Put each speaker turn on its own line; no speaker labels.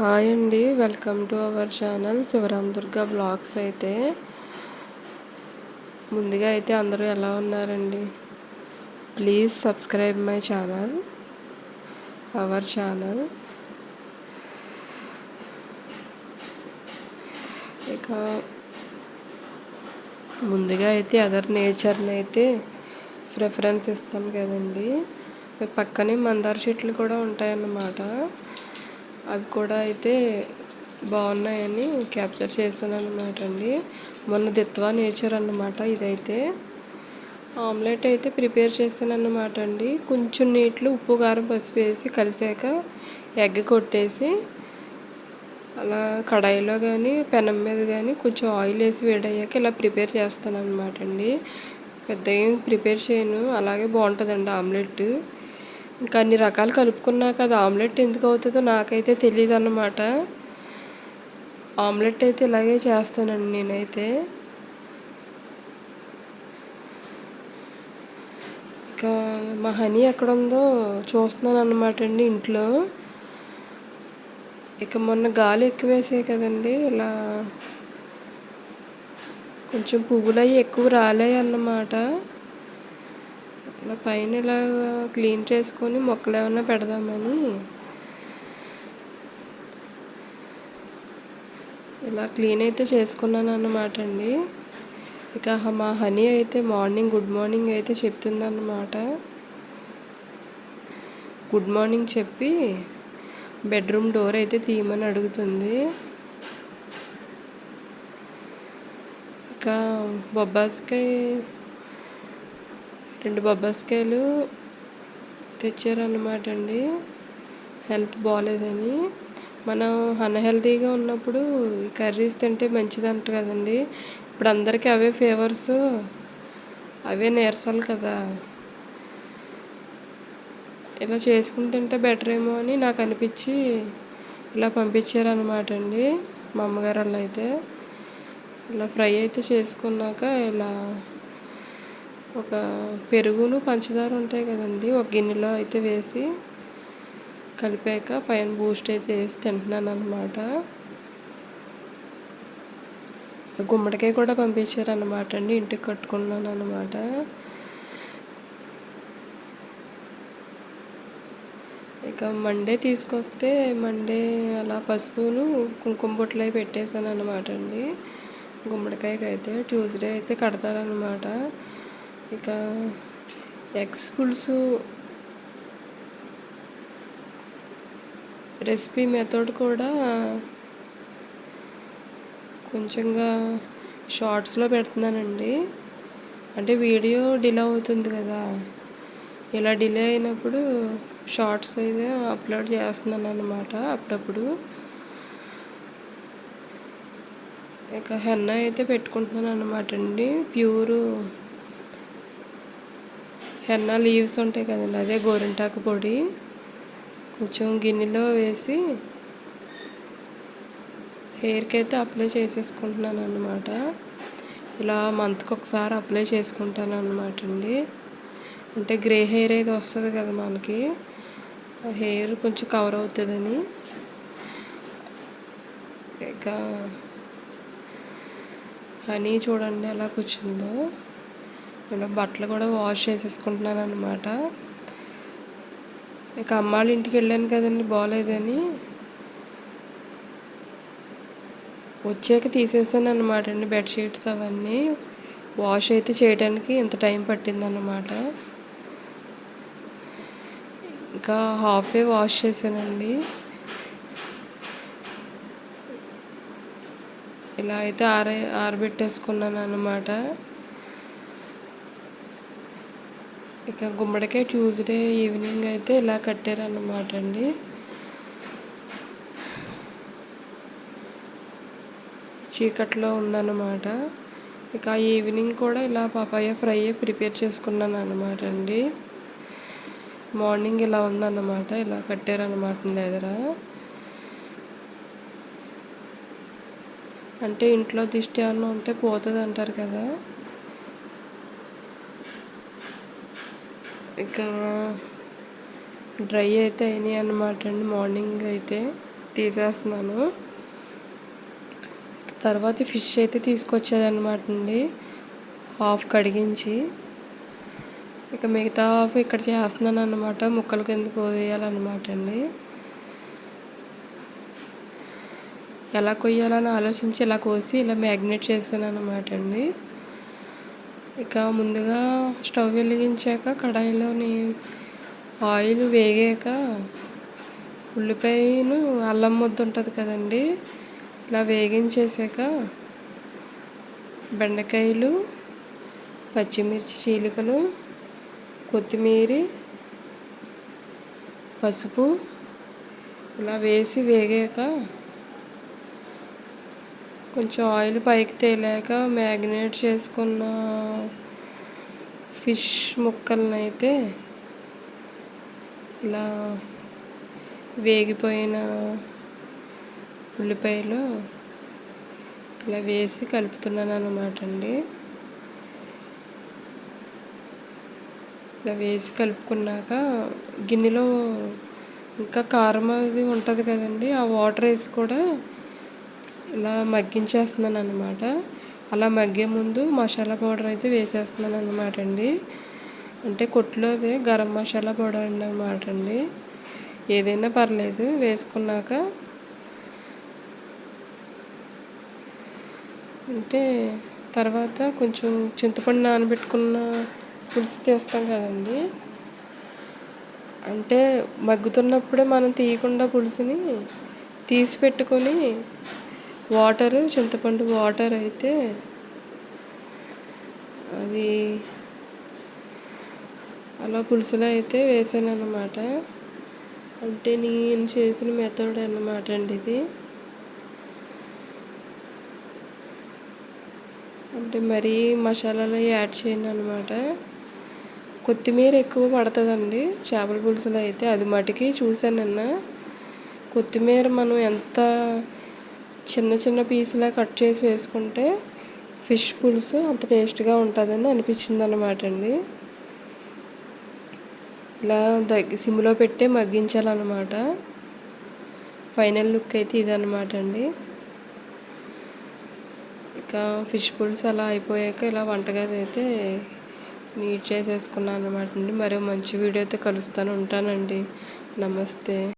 Hi అండి welcome to our channel Shivaram Durga blogs అయితే. ముందుగా అయితే అందరూ ఎలా ఉన్నారండి? Please subscribe my channel our channel. ఇక ముందుగా అయితే అదర్ నేచర్ని అయితే ప్రిఫరెన్స్ ఇస్తాను కదండి. పక్కనే మందార చెట్లు కూడా ఉంటాయన్నమాట. అవి కూడా అయితే బాగున్నాయని క్యాప్చర్ చేశాను అనమాట అండి. మొన్న దిత్వా నేచర్ అన్నమాట ఇదైతే. ఆమ్లెట్ అయితే ప్రిపేర్ చేశాను అన్నమాట అండి. కొంచెం నీటిలో ఉప్పు కారం పసుపు వేసి కలిసాక ఎగ్ కొట్టేసి అలా కడాయిలో కానీ పెనం మీద కానీ కొంచెం ఆయిల్ వేసి వేడయ్యాక ఇలా ప్రిపేర్ చేస్తాను అనమాట అండి. పెద్దగా ఏం ప్రిపేర్ చేయను. అలాగే బాగుంటుందండి ఆమ్లెట్. ఇంకా అన్ని రకాలు కలుపుకున్నాక అది ఆమ్లెట్ ఎందుకు అవుతుందో నాకైతే తెలియదు అన్నమాట ఆమ్లెట్ అయితే ఇలాగే చేస్తానండి నేనైతే. ఇక మా హనీ ఎక్కడ ఉందో చూస్తున్నాను అనమాట అండి ఇంట్లో. ఇక మొన్న గాలి ఎక్కువ వేసాయి కదండి ఇలా కొంచెం పువ్వులు అవి ఎక్కువ రాలే అన్నమాట ఇలా పైన ఇలా క్లీన్ చేసుకొని మొక్కలు ఏమైనా పెడదామని. ఇలా క్లీన్ అయితే చేసుకున్నాను అన్నమాట అండి. ఇక మా హనీ అయితే మార్నింగ్ గుడ్ మార్నింగ్ అయితే చెప్తుందన్నమాట. గుడ్ మార్నింగ్ చెప్పి బెడ్రూమ్ డోర్ అయితే తీయమని అడుగుతుంది. ఇక బొబ్బాస్కాయ రెండు బొబ్బాస్కాయలు తెచ్చారన్నమాట అండి. హెల్త్ బాగాలేదని మనం అన్హెల్తీగా ఉన్నప్పుడు కర్రీస్ తింటే మంచిదంట కదండి. ఇప్పుడు అందరికీ అవే ఫేవర్స్ అవే నీరసాలు కదా. ఇలా చేసుకుని తింటే బెటర్ ఏమో అని నాకు అనిపించి ఇలా పంపించారనమాట అండి మా అమ్మగారు వాళ్ళు అయితే. ఇలా ఫ్రై అయితే చేసుకున్నాక ఇలా ఒక పెరుగును పంచదార ఉంటాయి కదండి ఒక గిన్నెలో అయితే వేసి కలిపాక పైన బూస్ట్ అయితే వేసి తింటున్నాను అనమాట గుమ్మడికాయ కూడా పంపించారు అనమాట అండి ఇంటికి కట్టుకున్నాను అనమాట ఇక మండే తీసుకొస్తే మండే అలా పసుపును కుంకుమ బొట్లు అవి పెట్టేశాను అనమాట అండి. గుమ్మడికాయకి అయితే ట్యూస్డే అయితే కడతారనమాట ఇక ఎగ్స్ పులుసు రెసిపీ మెథడ్ కూడా కొంచెంగా షార్ట్స్లో పెడుతున్నానండి. అంటే వీడియో డిలే అవుతుంది కదా. ఇలా డిలే అయినప్పుడు షార్ట్స్ అయితే అప్లోడ్ చేస్తున్నాను అనమాట అప్పుడప్పుడు. ఇక హెన్న అయితే పెట్టుకుంటున్నాను అనమాట అండి. ప్యూరు హెన్నా లీవ్స్ ఉంటాయి కదండి అదే గోరింటాకు పొడి. కొంచెం గిన్నెలో వేసి హెయిర్కి అయితే అప్లై చేసేసుకుంటున్నాను అనమాట ఇలా మంత్కి ఒకసారి అప్లై చేసుకుంటాను అనమాట అండి. అంటే గ్రే హెయిర్ అయితే వస్తుంది కదా మనకి హెయిర్ కొంచెం కవర్ అవుతుందని. ఇక హనీ చూడండి ఎలా కూర్చుందో. నేను బట్టలు కూడా వాష్ చేసేసుకుంటున్నాను అనమాట ఇక అమ్మాళ్ళ ఇంటికి వెళ్ళాను కదండి బాగాలేదని వచ్చాక తీసేసాను అనమాట అండి బెడ్షీట్స్ అవన్నీ. వాష్ అయితే చేయడానికి ఇంత టైం పట్టిందన్నమాట. ఇంకా హాఫే వాష్ చేశానండి. ఇలా అయితే ఆర ఆరబెట్టేసుకున్నాను అనమాట ఇక గుమ్మడికాయ ట్యూస్డే ఈవినింగ్ అయితే ఇలా కట్టారన్నమాట అండి. చీకట్లో ఉందన్నమాట. ఇక ఈవినింగ్ కూడా ఇలా పాపాయ ఫ్రై ప్రిపేర్ చేసుకున్నాను అనమాట అండి. మార్నింగ్ ఇలా ఉందన్నమాట ఇలా కట్టారనమాట ఎదుర అంటే ఇంట్లో దిష్టి ఏమన్నా ఉంటే పోతుంది అంటారు కదా. ఇంకా డ్రై అయితే అయినాయి అన్నమాట అండి. మార్నింగ్ అయితే తీసేస్తున్నాను. తర్వాత ఫిష్ అయితే తీసుకొచ్చేదన్నమాట అండి. హాఫ్ కడిగించి ఇక మిగతా హాఫ్ ఇక్కడ చేస్తున్నాను అనమాట ముక్కల కింద వేయాలన్నమాట అండి. ఎలా కొయ్యాలని ఆలోచించి ఇలా కోసి ఇలా మ్యాగ్నేట్ చేశాను అనమాట అండి. ఇక ముందుగా స్టవ్ వెలిగించాక కడాయిలోని ఆయిల్ వేగాక ఉల్లిపాయను అల్లం ముద్ద ఉంటుంది కదండి ఇలా వేగించేసాక బెండకాయలు పచ్చిమిర్చి చీలికలు కొత్తిమీర పసుపు ఇలా వేసి వేగాక కొంచెం ఆయిల్ పైకి తేలాక మ్యాగ్నేట్ చేసుకున్న ఫిష్ ముక్కలను అయితే ఇలా వేగిపోయిన ఉల్లిపాయలు ఇలా వేసి కలుపుతున్నాను అనమాట అండి. ఇలా వేసి కలుపుకున్నాక గిన్నెలో ఇంకా కారం అది ఉంటుంది కదండి ఆ వాటర్ వేసి కూడా ఇలా మగ్గించేస్తున్నాను అనమాట అలా మగ్గే ముందు మసాలా పౌడర్ అయితే వేసేస్తున్నాను అనమాట అండి. అంటే కొట్టులోది గరం మసాలా పౌడర్ అనమాట అండి. ఏదైనా పర్లేదు వేసుకున్నాక. అంటే తర్వాత కొంచెం చింతపండు నానబెట్టుకున్న పులుసు తీస్తాం కదండి. అంటే మగ్గుతున్నప్పుడే మనం తీయకుండా పులుసుని తీసి పెట్టుకొని వాటర్ చింతపండు వాటర్ అయితే అది అలా పులుసులో అయితే వేసాను అన్నమాట అంటే నేను చేసిన మెథడ్ అన్నమాట అండి ఇది. అంటే మరీ మసాలాలు యాడ్ చేయను అనమాట కొత్తిమీర ఎక్కువ పడుతుందండి చేపల పులుసులో అయితే. అది మటుకి చూసాను నిన్న. కొత్తిమీర మనం ఎంత చిన్న చిన్న పీసులా కట్ చేసి వేసుకుంటే ఫిష్ పులుసు అంత టేస్ట్గా ఉంటుందని అనిపించింది అనమాట అండి. ఇలా దగ్గ సిమ్లో పెట్టే మగ్గించాలన్నమాట. ఫైనల్ లుక్ అయితే ఇదన్నమాట అండి. ఇంకా ఫిష్ పులుసు అలా అయిపోయాక ఇలా వంటగది అయితే నీట్ చేసేసుకున్నాను అనమాట అండి. మరో మంచి వీడియోతో కలుస్తాను. ఉంటానండి. నమస్తే.